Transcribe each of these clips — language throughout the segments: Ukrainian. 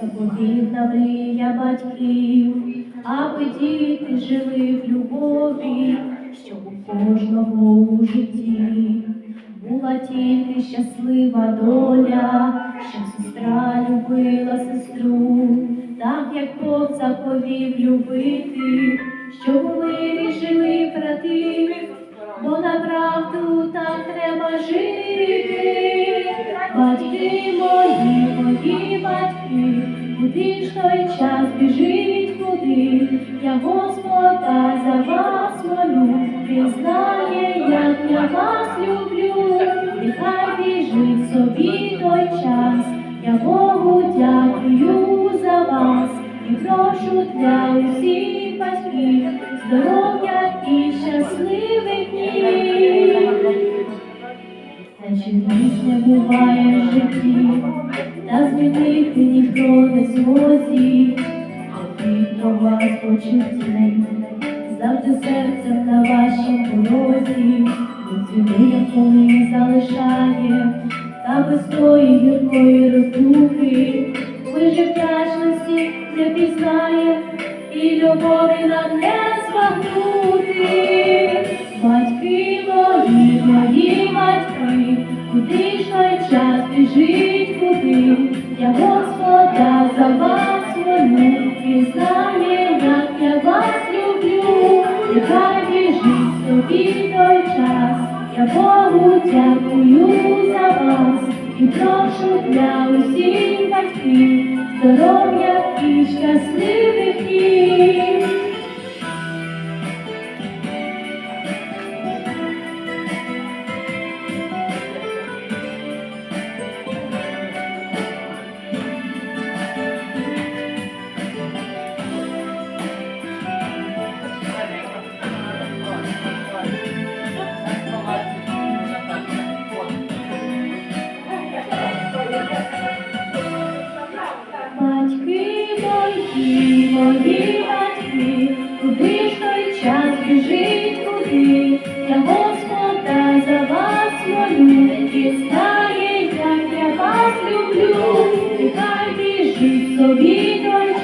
Заповітна мрія батьків, аби діти жили в любові, щоб у кожного у житті була тільки щаслива доля, щоб сестра любила сестру, так як Бог заповів любити, щоб мирі жили брати, бо на правду так треба жити. Батьки мої, мої батьки, куди ж той час біжить, куди я Господа за вас молю, Він знає, як я вас люблю, нехай біжить собі той час, я Богу дякую за вас. І прошу для усіх батьків здоров'я і щасливих днів. Чи не буває в житті, та змінити ніхто не змозі, потрібно вас почуття, завжди серцем на вашій порозі, цілує, коли залишає, та без тої гіркої розлуки, лише вдячності не пізнає, і любові нам куди ж той час біжить, куди? Я Господа за вас молю, і знає, як я вас люблю, нехай біжить собі той час, я Богу дякую за вас і прошу для усіх батьків здоров'я і щасливих батьки, мої батьки, куди ж той час біжить, куди, я Господа за вас молю, і стає, як я вас люблю, нехай біжить собі той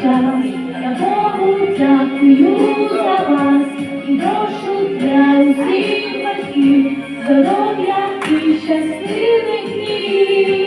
я Богу дякую за вас, і прошу для усіх батьків, здоров'я і щасливих днів.